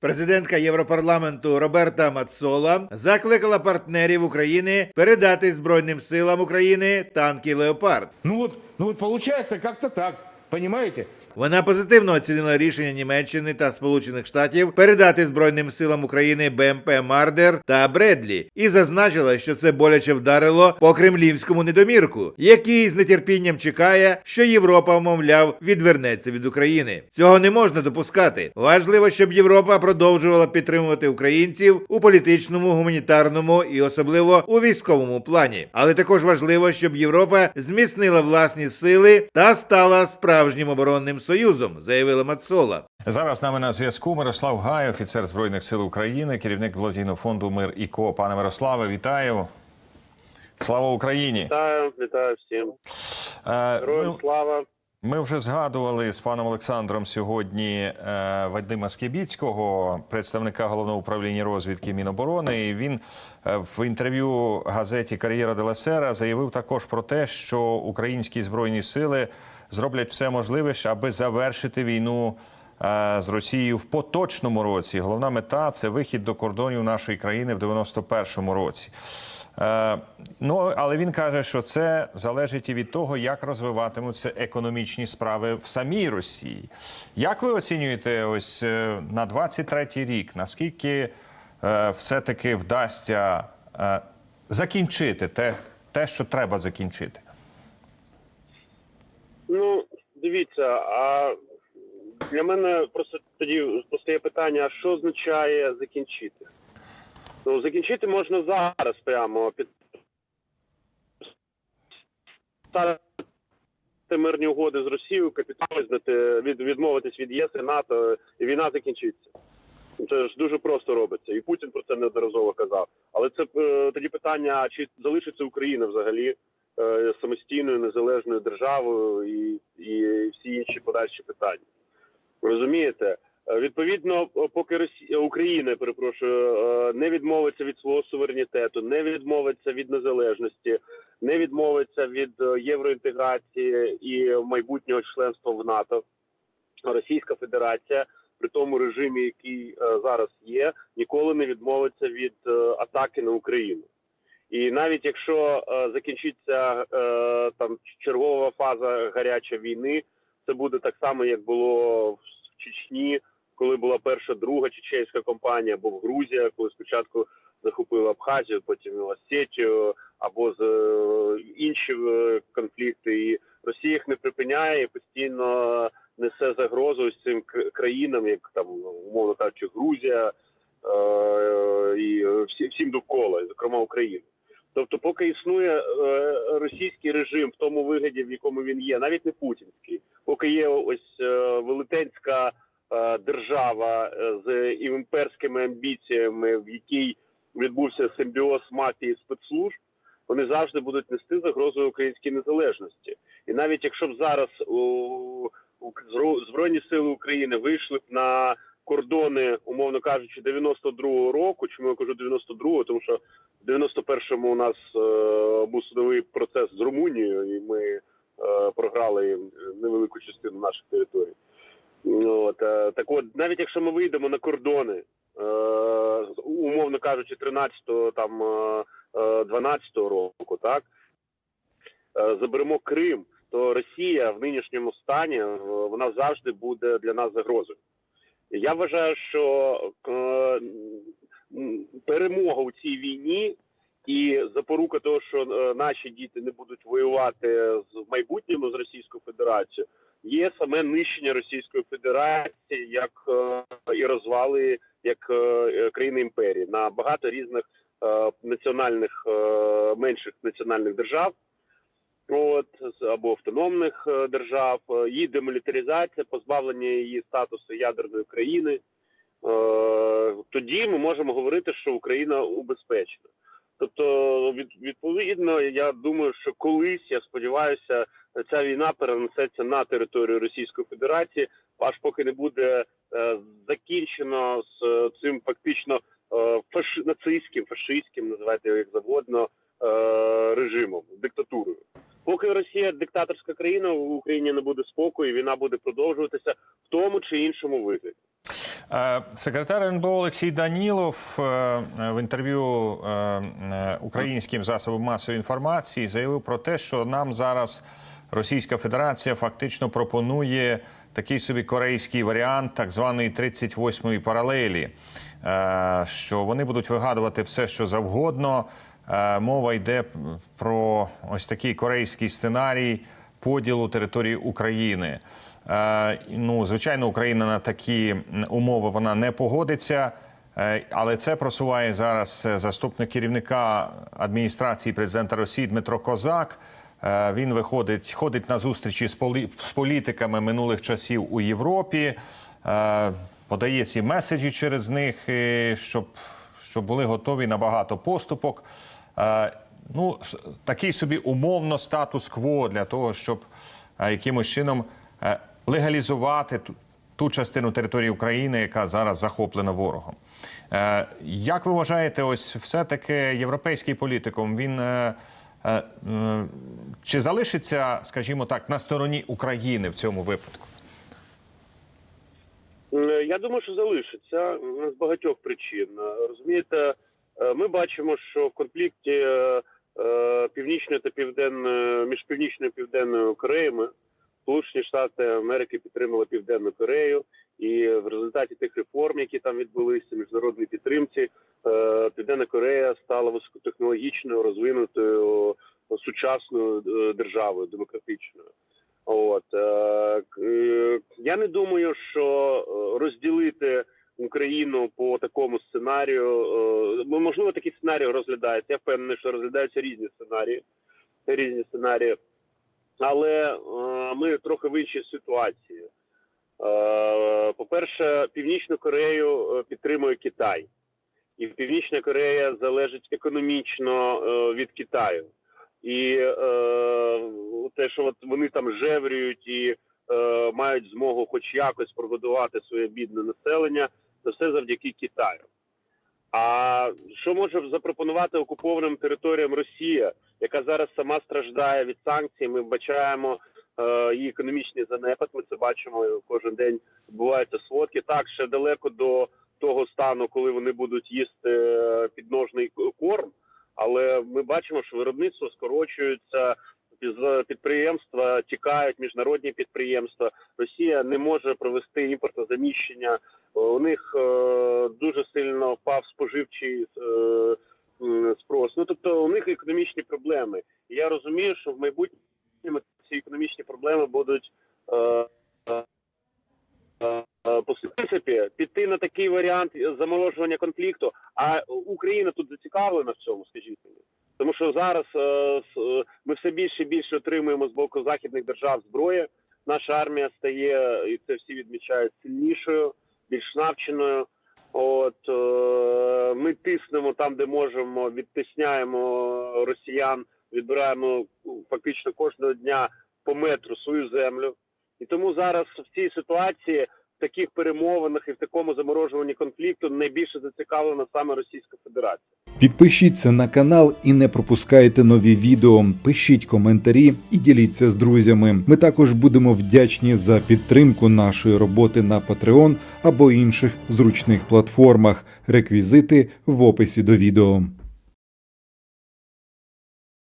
Президентка Європарламенту Роберта Мацола закликала партнерів України передати Збройним силам України танки Леопард. Ну от ну от виходить, как-то так, понимаете? Вона позитивно оцінила рішення Німеччини та Сполучених Штатів передати Збройним силам України БМП Мардер та Бредлі і зазначила, що це боляче вдарило по кремлівському недомірку, який з нетерпінням чекає, що Європа, мовляв, відвернеться від України. Цього не можна допускати. Важливо, щоб Європа продовжувала підтримувати українців у політичному, гуманітарному і особливо у військовому плані. Але також важливо, щоб Європа зміцнила власні сили та стала справжнім оборонним союзом, заявила Мацола. Зараз з нами на зв'язку Мирослав Гай, офіцер Збройних сил України, керівник благодійного фонду Мир і Ко. Пане Мирославе, вітаю. Слава Україні! Вітаю, вітаю всім. Е, Героям ми, слава. Ми вже згадували з паном Олександром сьогодні е, Вадима Скібіцького, представника головного управління розвідки Міноборони. І він е, в інтерв'ю газеті Кар'єра де ла Сера заявив також про те, що українські збройні сили зроблять все можливе, аби завершити війну е, з Росією в поточному році. Головна мета це вихід до кордонів нашої країни в 91-му році. Е, ну, але він каже, що це залежить і від того, як розвиватимуться економічні справи в самій Росії. Як ви оцінюєте ось е, на 23-й рік, наскільки е, все-таки вдасться е, закінчити те, те, що треба закінчити? Ну, дивіться, а для мене просто тоді постає питання: що означає закінчити? Ну, закінчити можна зараз прямо під мирні угоди з Росією, капітал від, відмовитись від ЄС і НАТО, і війна закінчиться. Це ж дуже просто робиться. І Путін про це неодноразово казав. Але це е, тоді питання: чи залишиться Україна взагалі е, самостійною незалежною державою і, і всі інші подальші питання. Розумієте? Е, Відповідно, поки Росія Україна, перепрошую, е, не відмовиться від свого суверенітету, не відмовиться від незалежності, не відмовиться від е, євроінтеграції і майбутнього членства в НАТО, Російська Федерація при тому режимі, який е, зараз є, ніколи не відмовиться від е, атаки на Україну. І навіть якщо е, закінчиться е, там чергова фаза гаряча війни, це буде так само, як було в Чечні, коли була перша друга чеченська компанія, або в Грузія, коли спочатку захопили Абхазію, потім Осетію, або з е, інші е, конфлікти. І Росія їх не припиняє і постійно несе загрозу ось цим країнам, як там умовно кажучи, Грузія е, і всім довкола, зокрема Україна. Тобто, поки існує російський режим в тому вигляді, в якому він є, навіть не путінський, поки є ось велетенська держава е, з імперськими амбіціями, в якій відбувся симбіоз мафії спецслужб, вони завжди будуть нести загрозу українській незалежності. І навіть якщо б зараз збройні сили України вийшли б на кордони, умовно кажучи, 92-го року, чому я кажу 92-го, тому що в 91-му у нас е, був судовий процес з Румунією, і ми е, програли невелику частину наших територій. Ну, От, е, так от, навіть якщо ми вийдемо на кордони, е, умовно кажучи, 13-го, там, е, е, 12-го року, так, заберемо Крим, то Росія в нинішньому стані вона завжди буде для нас загрозою. Я вважаю, що перемога у цій війні і запорука того, що наші діти не будуть воювати з майбутньому з Російською Федерацією, є саме нищення Російської Федерації як е, і розвали як е, країни імперії на багато різних е, національних менших національних держав. От або автономних держав, її демілітаризація, позбавлення її статусу ядерної країни. Тоді ми можемо говорити, що Україна убезпечена. Тобто, відповідно, я думаю, що колись я сподіваюся, ця війна перенесеться на територію Російської Федерації, аж поки не буде е, закінчено з е, цим фактично е, фаши, нацистським, фашистським, називайте його як завгодно, режимом, диктатурою. Поки Росія диктаторська країна, в Україні не буде спокою, війна буде продовжуватися в тому чи іншому вигляді. Секретар НБО Олексій Данілов в інтерв'ю українським засобам масової інформації заявив про те, що нам зараз Російська Федерація фактично пропонує такий собі корейський варіант, так званої 38-ї паралелі, е, що вони будуть вигадувати все, що завгодно. Е, Мова йде про ось такий корейський сценарій поділу території України. Е, Ну, звичайно, Україна на такі умови вона не погодиться, але це просуває зараз заступник керівника адміністрації президента Росії Дмитро Козак. Е, Він виходить, ходить на зустрічі з полі- з політиками минулих часів у Європі, е, подає ці меседжі через них, щоб, щоб були готові на багато поступок. Е, Ну, такий собі умовно статус-кво для того, щоб якимось чином легалізувати ту, частину території України, яка зараз захоплена ворогом. Як ви вважаєте, ось все-таки європейський політикум він чи залишиться, скажімо так, на стороні України в цьому випадку? Е, Я думаю, що залишиться з багатьох причин. Е, Розумієте, е, ми бачимо, що в конфлікті е, е, північної та південної між північною і південною Кореями Сполучені Штати Америки підтримали Південну Корею, і в результаті тих реформ, які там відбулися, міжнародній підтримці, е, Південна Корея стала високотехнологічною, розвинутою е, сучасною е, державою демократичною. От я не думаю, що розділити Україну по такому сценарію. можливо, такі сценарії розглядаються. Я впевнений, що розглядаються різні сценарії. Різні сценарії. Але ми трохи в іншій ситуації. Е, по-перше, Північну Корею е, підтримує Китай, і Північна Корея залежить економічно е, від Китаю. І е, те, що от вони там жеврюють і е, мають змогу, хоч якось прогодувати своє бідне населення, це все завдяки Китаю. А що може запропонувати окупованим територіям Росія, яка зараз сама страждає від санкцій? Ми бачаємо її економічний занепад. Ми це бачимо кожен день. Відбуваються сводки. Так ще далеко до того стану, коли вони будуть їсти е, підножний корм. Але ми бачимо, що виробництво скорочується, підприємства тікають міжнародні підприємства. Росія не може провести імпортозаміщення. У них е, дуже сильно впав споживчий е, спрос. Ну тобто у них економічні проблеми. Я розумію, що в майбутньому ці економічні проблеми будуть. Е, е, е, по принципі, піти на такий варіант заморожування конфлікту. А Україна тут зацікавлена в цьому, скажіть мені. Тому що зараз е, е, ми все більше і більше отримуємо з боку західних держав зброї. Наша армія стає, і це всі відмічають, сильнішою, більш навченою. От е, ми тиснемо там, де можемо, відтисняємо росіян, відбираємо ну, фактично кожного дня по метру свою землю. І тому зараз в цій ситуації, в таких перемовинах і в такому заморожуванні конфлікту найбільше зацікавлена саме Російська Федерація. Підпишіться на канал і не пропускайте нові відео. Пишіть коментарі і діліться з друзями. Ми також будемо вдячні за підтримку нашої роботи на Patreon або інших зручних платформах. Реквізити в описі до відео.